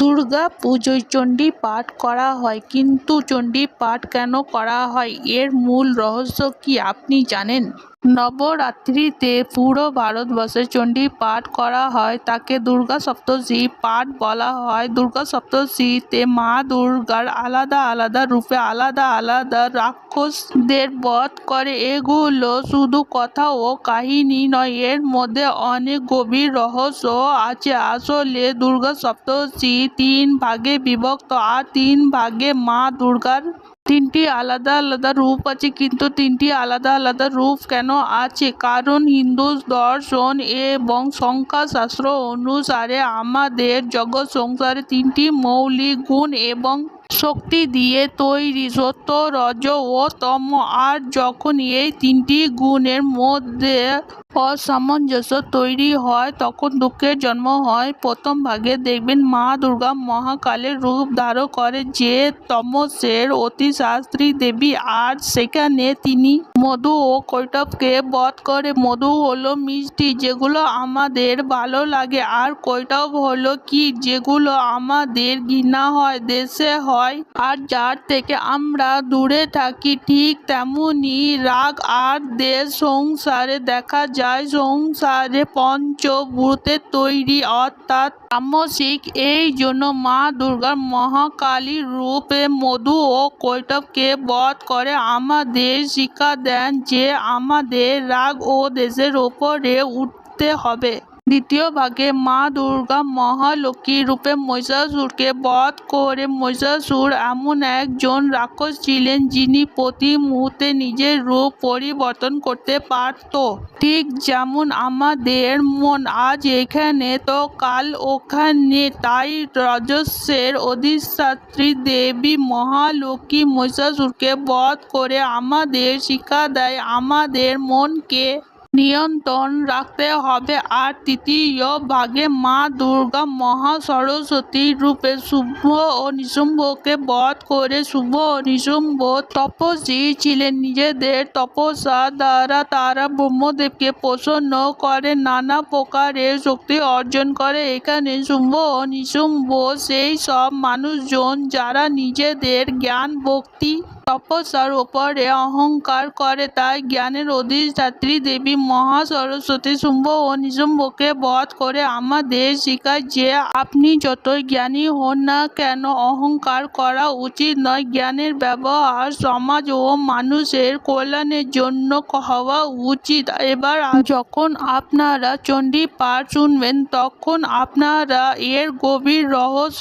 দুর্গা পুজোয় চণ্ডী পাঠ করা হয়, কিন্তু চণ্ডী পাঠ কেন করা হয়? এর মূল রহস্য কি আপনি জানেন? নবরাত্রিতে পুরো ভারতবর্ষে চণ্ডী পাঠ করা হয়। তাকে দুর্গা সপ্তশী পাঠ বলা হয়। দুর্গা সপ্তশীতে মা দুর্গার আলাদা আলাদা রূপে আলাদা আলাদা রাক্ষসদের বধ করে। এগুলো শুধু কথা ও কাহিনী নয়, এর মধ্যে অনেক গভীর রহস্য আছে। আসলে দুর্গা সপ্তশী তিন ভাগে বিভক্ত। আর তিন ভাগে মা দুর্গার তিনটি আলাদা আলাদা রূপ আছে, কিন্তু তিনটি আলাদা আলাদা রূপ কেন আছে? কারণ হিন্দু দর্শন এবং সংখ্যাশাস্ত্র অনুসারে আমাদের জগৎ সংসারে তিনটি মৌলিক গুণ এবং শক্তি দিয়ে তৈরি সত্য, রজ ও তম। আর যখন এই তিনটি গুণের মধ্যে অসামঞ্জস্য তৈরি হয়, তখন দুঃখের জন্ম হয়। প্রথম ভাগে দেখবেন, মা দুর্গা মহাকালের রূপ ধারণ করে যে তমসের অতিশাস্ত্রী দেবী। আর সেখানে তিনি মধু ও কৈটবকে বধ করে, মধু হলো মিষ্টি, যেগুলো আমাদের ভালো লাগে। আর কৈটব হলো কি? যেগুলো আমাদের ঘৃণা হয়, দেশে হয়। আর যার থেকে আমরা দূরে থাকি ঠিক তেমনি রাগ আর দেশ সংসারে দেখা যায়। সংসারে পঞ্চভূতের তৈরি অর্থাৎ তামসিক এই জন্য মা দুর্গার মহাকালী রূপে মধু ও কৈটবকে বধ করে আমাদের শিক্ষা দেন যে আমাদের রাগ ও দেশের ওপরে উঠতে হবে। দ্বিতীয় ভাগে মা দুর্গা মহালক্ষ্মী রূপে মহিষাসুরকে বধ করে মহিষাসুর এমন একজন রাক্ষস ছিলেন যিনি প্রতি মুহূর্তে নিজের রূপ পরিবর্তন করতে পারত। ঠিক যেমন আমাদের মন, আজ এখানে তো কাল ওখানে, তাই রজস্বের অধিষ্ঠাত্রী দেবী মহালক্ষ্মী মহিষাসুরকে বধ করে আমাদের শিক্ষা দেয়, আমাদের মনকে নিয়ন্ত্রণ রাখতে হবে। আর তৃতীয় ভাগে মা দুর্গা মহা সরস্বতী রূপে শুভ ও নিশুম্ভকে বধ করে শুভ ও নিশুম্ভ তপস্বী ছিলেন। নিজেদের তপস্যা দ্বারা তারা ব্রহ্মদেবকে প্রসন্ন করে, নানা প্রকারের শক্তি অর্জন করে। এখানে শুম্ভ ও নিশুম্ভ সেই সব মানুষজন যারা নিজেদের জ্ঞান, ভক্তি, তপস্যার ওপরে অহংকার করে। তাই জ্ঞানের অধিষ্ঠাত্রী দেবী মহা সরস্বতী শুম্ভ ও নিশুম্ভকে বধ করে আমাদের শেখায় যে আপনি যতই জ্ঞানী হন না কেন, অহংকার করা উচিত নয়। জ্ঞানের ব্যবহার সমাজ ও মানুষের কল্যাণের জন্য হওয়া উচিত। এবার যখন আপনারা চণ্ডী পাঠ শুনবেন, তখন আপনারা এর গভীর রহস্য